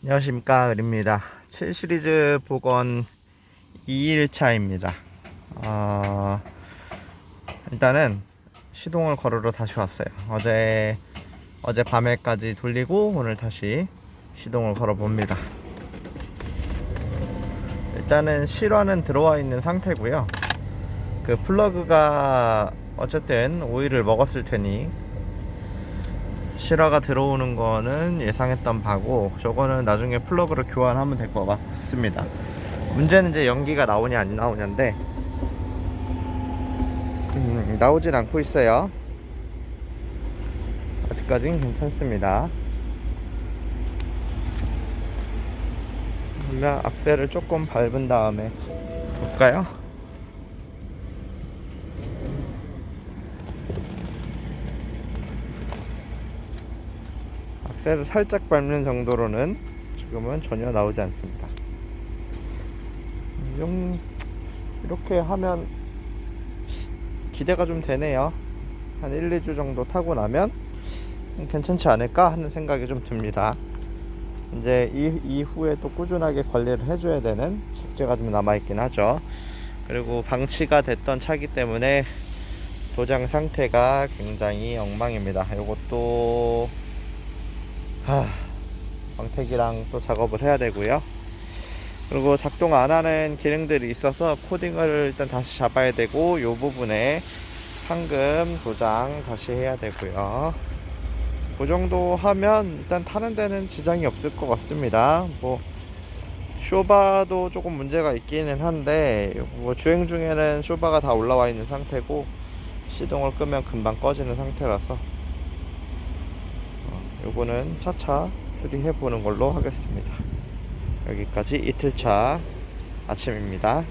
안녕하십니까 을입니다. 7 시리즈 복원 2일차입니다. 어, 일단은 시동을 걸으러 다시 왔어요. 어제 어제 밤에까지 돌리고 오늘 다시 시동을 걸어 봅니다. 일단은 실화는 들어와 있는 상태고요. 그 플러그가 어쨌든 오일을 먹었을 테니 실화가 들어오는 거는 예상했던 바고 저거는 나중에 플러그를 교환하면 될 것 같습니다. 문제는 이제 연기가 나오냐 안 나오냐인데 음, 나오진 않고 있어요. 아직까진 괜찮습니다. 그러면 악셀을 조금 밟은 다음에 볼까요? 악셀을 살짝 밟는 정도로는 지금은 전혀 나오지 않습니다. 음, 이렇게 하면 기대가 좀 되네요. 한 1, 2주 정도 타고 나면 괜찮지 않을까 하는 생각이 좀 듭니다. 이제 이, 이후에 또 꾸준하게 관리를 해줘야 되는 숙제가 좀 남아있긴 하죠. 그리고 방치가 됐던 차기 때문에 도장 상태가 굉장히 엉망입니다. 이것도 하, 광택이랑 또 작업을 해야 되고요. 그리고 작동 안 하는 기능들이 있어서 코딩을 일단 다시 잡아야 되고 이 부분에 황금 도장 다시 해야 되고요. 그 정도 하면 일단 타는 데는 지장이 없을 것 같습니다. 뭐 쇼바도 조금 문제가 있기는 한데 뭐 주행 중에는 쇼바가 다 올라와 있는 상태고 시동을 끄면 금방 꺼지는 상태라서 요거는 차차 수리해 보는 걸로 하겠습니다. 여기까지 이틀차 아침입니다.